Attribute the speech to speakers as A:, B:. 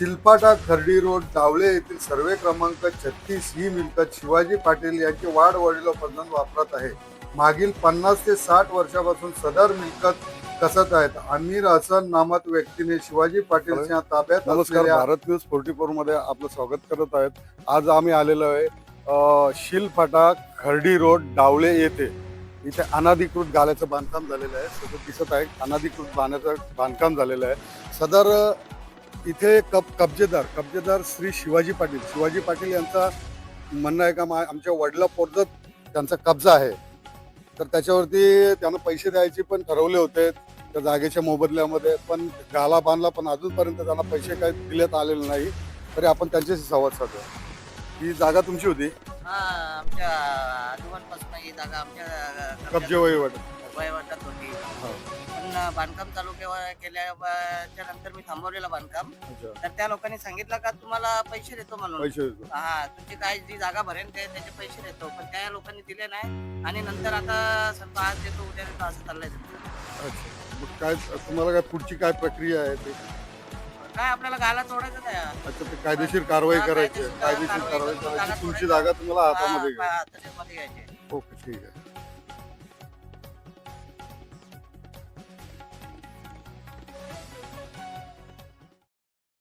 A: शिलपाटा Khardi road डावळे येथील सर्वे क्रमांक छत्तीस ही मिळकत शिवाजी पाटील यांची वाढ वडिलोपार्जन वापरत आहे. मागील पन्नास ते साठ वर्षापासून सदर मिळकत कसत आहेत. आमिर हसन नामक व्यक्तीने शिवाजी पाटीलच्या ताब्यात
B: नमस्कार.
A: असलेल्या
B: भारत न्यूज फोर्टी फोरमध्ये आपलं स्वागत करत आहेत. आज आम्ही आलेलो आहे शिलफाटा खर्डी रोड डावळे येथे. इथे अनाधिकृत गाल्याचं बांधकाम झालेलं आहे. सदर दिसत आहे. अनाधिकृत बांधण्याचं बांधकाम झालेलं आहे. सदर इथे कब कब्जेदार कब्जेदार श्री शिवाजी पाटील. शिवाजी पाटील यांचा म्हणणं आहे का मा- आमच्या वडिला पोर्जत त्यांचा कब्जा आहे. तर त्याच्यावरती त्यांना पैसे द्यायचे पण ठरवले होते त्या जागेच्या मोबदल्यामध्ये. पण गाला बांधला पण अजूनपर्यंत त्यांना पैसे काही दिलेत आलेले नाही. तरी आपण त्यांच्याशी संवाद साधूया. ही जागा तुमची होती?
C: हा आमच्या आजोबांपासून ही जागा आमच्या
B: कब्जे वहिवाट.
C: वयवाटात होती. बांधकाम चालू केव्हा केल्याच्यानंतर मी थांबवलेलं बांधकाम.
B: अच्छा.
C: तर त्या लोकांनी सांगितलं का तुम्हाला पैसे देतो म्हणून.
B: पैसे देतो.
C: हा तुमची काय जी जागा भरेल ते त्याचे पैसे देतो. पण त्या लोकांनी दिले नाही आणि नंतर आता सर्व आज देतो उद्या देतो असं चाललंय त्यांचं.
B: अच्छा. मग काय तुम्हाला काय पुढची काय प्रक्रिया आहे ते?
C: काय आपल्याला गाला तोडायचं त्या
B: अच्छा ते कायदेशीर कारवाई
C: हा,
B: करायची आहे.
C: कायदेशीर
B: कायदेशीर
C: कारवाई
B: करायची.
C: जागा
B: तुमची. जागा तुम्हाला
C: हातामध्ये घ्यायचे
B: ओके ठीक आहे.